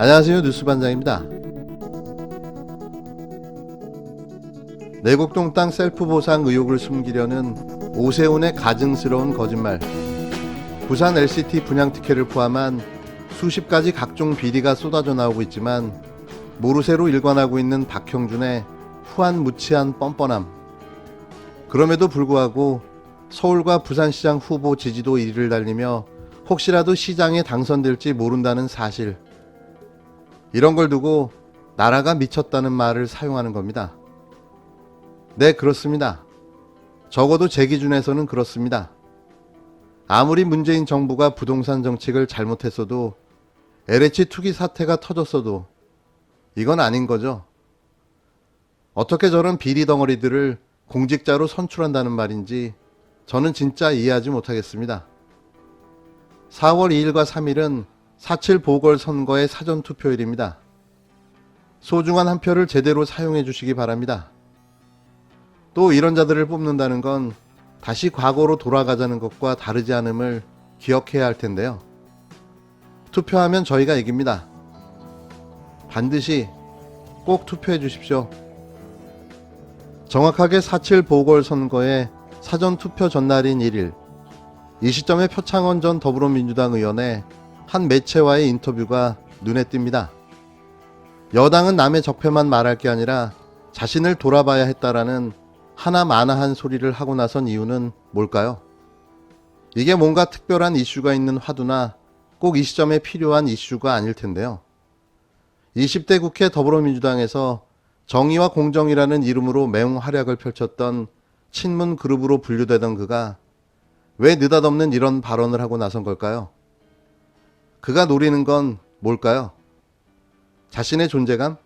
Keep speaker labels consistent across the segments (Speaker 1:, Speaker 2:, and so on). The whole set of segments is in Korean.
Speaker 1: 안녕하세요 뉴스반장입니다. 내곡동 땅 셀프 보상 의혹을 숨기려는 오세훈의 가증스러운 거짓말. 부산 LCT 분양 특혜를 포함한 수십 가지 각종 비리가 쏟아져 나오고 있지만 모르쇠로 일관하고 있는 박형준의 후한무치한 뻔뻔함. 그럼에도 불구하고 서울과 부산시장 후보 지지도 1위를 달리며 혹시라도 시장에 당선될지 모른다는 사실. 이런 걸 두고 나라가 미쳤다는 말을 사용하는 겁니다. 네, 그렇습니다. 적어도 제 기준에서는 그렇습니다. 아무리 문재인 정부가 부동산 정책을 잘못했어도 LH 투기 사태가 터졌어도 이건 아닌 거죠. 어떻게 저런 비리 덩어리들을 공직자로 선출한다는 말인지 저는 진짜 이해하지 못하겠습니다. 4월 2일과 3일은 4.7 보궐선거의 사전투표일입니다. 소중한 한 표를 제대로 사용해 주시기 바랍니다. 또 이런 자들을 뽑는다는 건 다시 과거로 돌아가자는 것과 다르지 않음을 기억해야 할 텐데요. 투표하면 저희가 이깁니다. 반드시 꼭 투표해 주십시오. 정확하게 4.7 보궐선거의 사전투표 전날인 1일, 이 시점에 표창원 전 더불어민주당 의원의 한 매체와의 인터뷰가 눈에 띕니다. 여당은 남의 적폐만 말할 게 아니라 자신을 돌아봐야 했다라는 하나 마나한 소리를 하고 나선 이유는 뭘까요? 이게 뭔가 특별한 이슈가 있는 화두나 꼭 이 시점에 필요한 이슈가 아닐 텐데요. 20대 국회 더불어민주당에서 정의와 공정이라는 이름으로 매웅 활약을 펼쳤던 친문 그룹으로 분류되던 그가 왜 느닷없는 이런 발언을 하고 나선 걸까요? 그가 노리는 건 뭘까요? 자신의 존재감?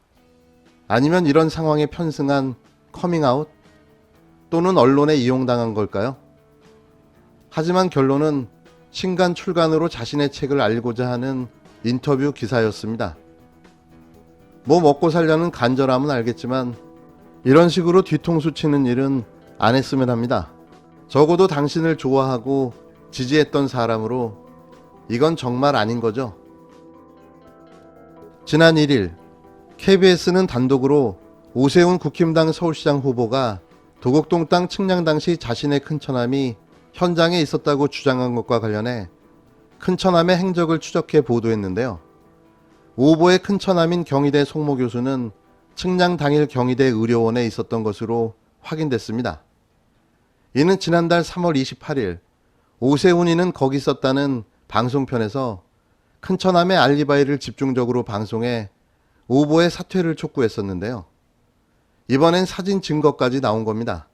Speaker 1: 아니면 이런 상황에 편승한 커밍아웃? 또는 언론에 이용당한 걸까요? 하지만 결론은 신간 출간으로 자신의 책을 알고자 하는 인터뷰 기사였습니다. 뭐 먹고 살려는 간절함은 알겠지만 이런 식으로 뒤통수 치는 일은 안 했으면 합니다. 적어도 당신을 좋아하고 지지했던 사람으로 이건 정말 아닌 거죠. 지난 1일 KBS는 단독으로 오세훈 국힘당 서울시장 후보가 도곡동 땅 측량 당시 자신의 큰처남이 현장에 있었다고 주장한 것과 관련해 큰처남의 행적을 추적해 보도했는데요. 오보의 큰처남인 경희대 송모 교수는 측량 당일 경희대 의료원에 있었던 것으로 확인됐습니다. 이는 지난달 3월 28일 오세훈이는 거기 있었다는 방송편에서 큰처남의 알리바이를 집중적으로 방송해 오보의 사퇴를 촉구했었는데요. 이번엔 사진 증거까지 나온 겁니다.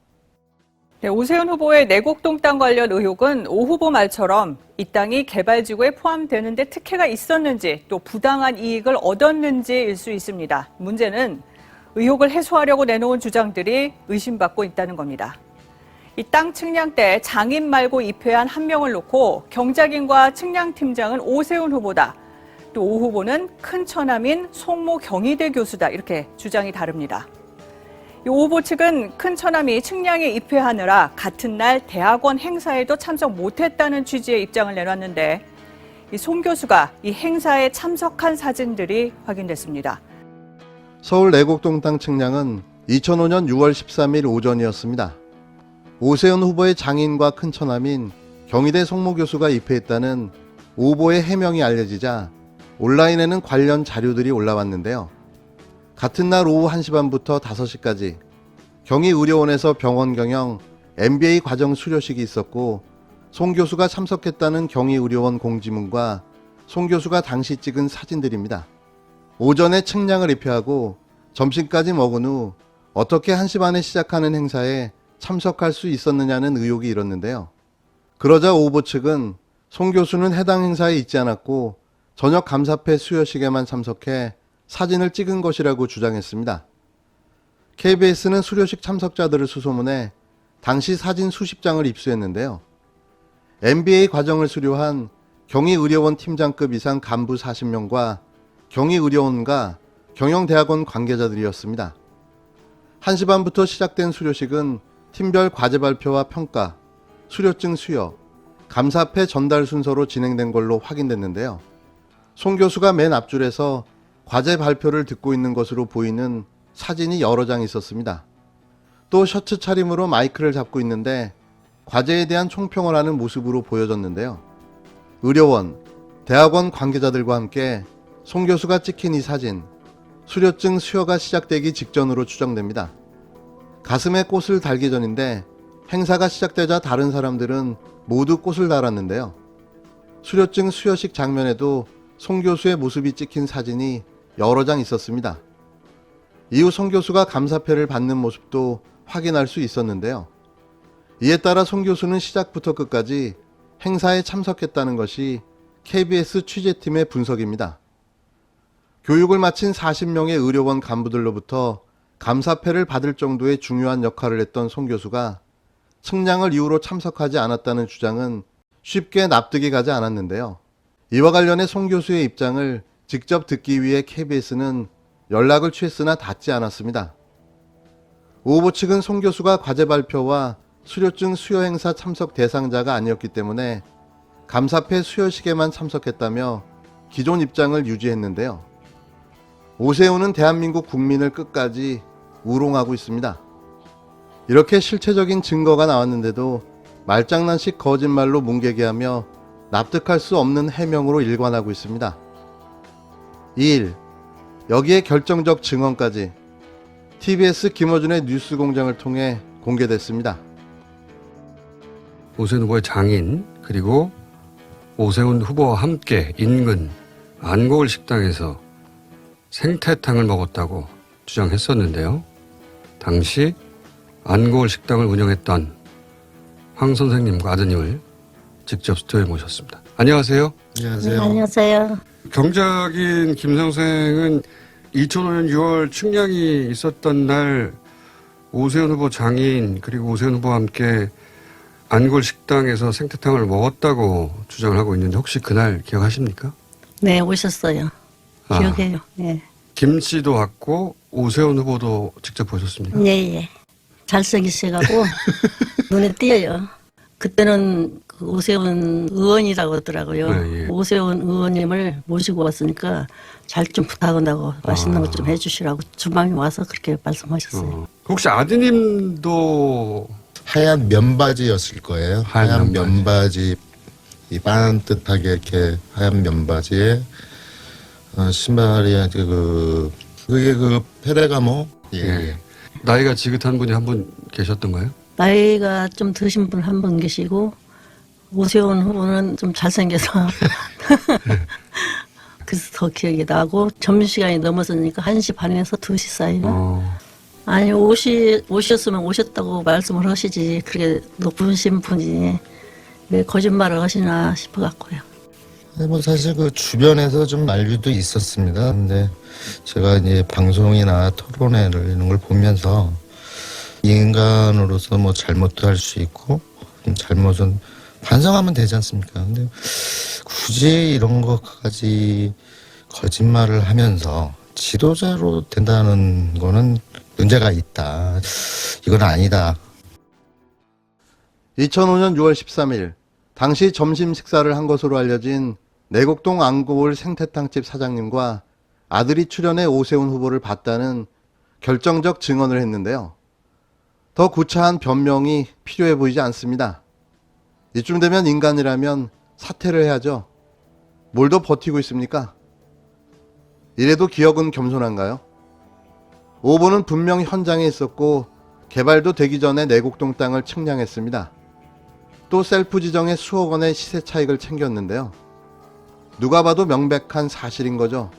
Speaker 2: 네, 오세훈 후보의 내곡동 땅 관련 의혹은 오 후보 말처럼 이 땅이 개발지구에 포함되는데 특혜가 있었는지 또 부당한 이익을 얻었는지일 수 있습니다. 문제는 의혹을 해소하려고 내놓은 주장들이 의심받고 있다는 겁니다. 이 땅 측량 때 장인 말고 입회한 한 명을 놓고 경작인과 측량팀장은 오세훈 후보다. 또 오 후보는 큰 처남인 송모 경희대 교수다. 이렇게 주장이 다릅니다. 이 오보 측은 큰 처남이 측량에 입회하느라 같은 날 대학원 행사에도 참석 못했다는 취지의 입장을 내놨는데 이송 교수가 이 행사에 참석한 사진들이 확인됐습니다.
Speaker 1: 서울 내곡동 땅 측량은 2005년 6월 13일 오전이었습니다. 오세훈 후보의 장인과 큰 처남인 경희대 송모 교수가 입회했다는 오보의 해명이 알려지자 온라인에는 관련 자료들이 올라왔는데요. 같은 날 오후 1시 반부터 5시까지 경희 의료원에서 병원 경영 MBA 과정 수료식이 있었고 송 교수가 참석했다는 경희 의료원 공지문과 송 교수가 당시 찍은 사진들입니다. 오전에 측량을 입회하고 점심까지 먹은 후 어떻게 1시 반에 시작하는 행사에 참석할 수 있었느냐는 의혹이 일었는데요. 그러자 오보 측은 송 교수는 해당 행사에 있지 않았고 저녁 감사패 수여식에만 참석해 사진을 찍은 것이라고 주장했습니다. KBS는 수료식 참석자들을 수소문해 당시 사진 수십 장을 입수했는데요. MBA 과정을 수료한 경희의료원 팀장급 이상 간부 40명과 경희의료원과 경영대학원 관계자들이었습니다. 1시 반부터 시작된 수료식은 팀별 과제 발표와 평가, 수료증 수여, 감사패 전달 순서로 진행된 걸로 확인됐는데요. 송 교수가 맨 앞줄에서 과제 발표를 듣고 있는 것으로 보이는 사진이 여러 장 있었습니다. 또 셔츠 차림으로 마이크를 잡고 있는데 과제에 대한 총평을 하는 모습으로 보여졌는데요. 의료원, 대학원 관계자들과 함께 송 교수가 찍힌 이 사진, 수료증 수여가 시작되기 직전으로 추정됩니다. 가슴에 꽃을 달기 전인데 행사가 시작되자 다른 사람들은 모두 꽃을 달았는데요. 수료증 수여식 장면에도 송 교수의 모습이 찍힌 사진이 여러 장 있었습니다. 이후 송 교수가 감사패를 받는 모습도 확인할 수 있었는데요. 이에 따라 송 교수는 시작부터 끝까지 행사에 참석했다는 것이 KBS 취재팀의 분석입니다. 교육을 마친 40명의 의료원 간부들로부터 감사패를 받을 정도의 중요한 역할을 했던 송 교수가 측량을 이유로 참석하지 않았다는 주장은 쉽게 납득이 가지 않았는데요. 이와 관련해 송 교수의 입장을 직접 듣기 위해 KBS는 연락을 취했으나 닿지 않았습니다. 오 후보 측은 송 교수가 과제 발표와 수료증 수여 행사 참석 대상자가 아니었기 때문에 감사패 수여식에만 참석했다며 기존 입장을 유지했는데요. 오세훈은 대한민국 국민을 끝까지 우롱하고 있습니다. 이렇게 실체적인 증거가 나왔는데도 말장난식 거짓말로 뭉개게 납득할 수 없는 해명으로 일관하고 있습니다. 2일 여기에 결정적 증언까지 TBS 김어준의 뉴스 공장을 통해 공개됐습니다.
Speaker 3: 오세훈 후보의 장인 그리고 오세훈 후보와 함께 인근 안고을 식당에서 생태탕을 먹었다고 주장했었는데요. 당시 안고을 식당을 운영했던 황 선생님과 아드님을 직접 스튜디오에 모셨습니다. 안녕하세요.
Speaker 4: 안녕하세요.
Speaker 5: 네, 안녕하세요.
Speaker 3: 경작인 김 선생은 2005년 6월 측량이 있었던 날 오세훈 후보 장인 그리고 오세훈 후보와 함께 안골 식당에서 생태탕을 먹었다고 주장을 하고 있는데 혹시 그날 기억하십니까?
Speaker 5: 네, 오셨어요.
Speaker 3: 아.
Speaker 5: 기억해요. 예.
Speaker 3: 김 씨도 왔고 오세훈 후보도 직접 보셨습니까?
Speaker 5: 예, 예. 잘생기셔가고 눈에 띄어요. 그때는 그 오세훈 의원이라고 하더라고요.
Speaker 3: 네, 예.
Speaker 5: 오세훈 의원님을 모시고 왔으니까 잘 좀 부탁한다고 맛있는
Speaker 3: 아.
Speaker 5: 것 좀 해주시라고 주방에 와서 그렇게 말씀하셨어요.
Speaker 3: 어. 혹시 아드님도
Speaker 4: 하얀 면바지였을 거예요.
Speaker 3: 하얀
Speaker 4: 하얀,
Speaker 3: 면바지.
Speaker 4: 면바지, 이 반듯하게 이렇게 하얀 면바지에 어, 신발이 그 그게 그 페레가모 예.
Speaker 3: 예. 나이가 지긋한 분이 한 분 계셨던가요?
Speaker 5: 나이가 좀 드신 분 한 분 계시고 오세훈 후보는 좀 잘생겨서 그래서 더 기억이 나고 점심시간이 넘어서니까 1시 반에서 2시 사이나
Speaker 3: 어.
Speaker 5: 아니 오시, 오셨으면 오셨다고 말씀을 하시지 그렇게 높으신 분이 왜 거짓말을 하시나 싶어갖고요
Speaker 4: 네, 뭐 사실 그 주변에서 좀 만류도 있었습니다. 근데 제가 이제 방송이나 토론회를 이런 걸 보면서 인간으로서 뭐 잘못도 할 수 있고 음, 잘못은 반성하면 되지 않습니까? 근데 굳이 이런 것까지 거짓말을 하면서 지도자로 된다는 거는 문제가 있다. 이건 아니다.
Speaker 1: 2005년 6월 13일 당시 점심 식사를 한 것으로 알려진 내곡동 안고을 생태탕집 사장님과 아들이 출연해 오세훈 후보를 봤다는 결정적 증언을 했는데요. 더 구차한 변명이 필요해 보이지 않습니다. 이쯤 되면 인간이라면 사퇴를 해야죠. 뭘 더 버티고 있습니까? 이래도 기억은 겸손한가요? 오보는 분명 현장에 있었고 개발도 되기 전에 내곡동 땅을 측량했습니다. 또 셀프 지정의 수억 원의 시세 차익을 챙겼는데요. 누가 봐도 명백한 사실인 거죠.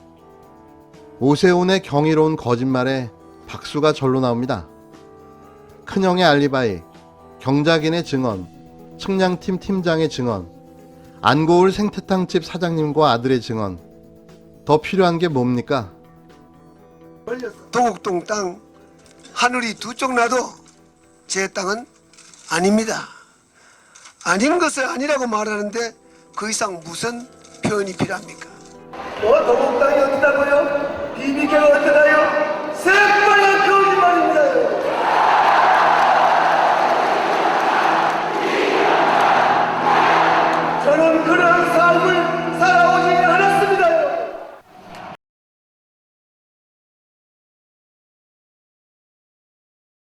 Speaker 1: 오세훈의 경이로운 거짓말에 박수가 절로 나옵니다. 큰형의 알리바이, 경작인의 증언, 측량팀 팀장의 증언, 안고을 생태탕집 사장님과 아들의 증언. 더 필요한 게 뭡니까?
Speaker 6: 도곡동 땅 하늘이 두 쪽 나도 제 땅은 아닙니다. 아닌 것을 아니라고 말하는데 그 이상 무슨 표현이 필요합니까? 뭐 도곡 땅이 어디다고요? 비비개가 어디다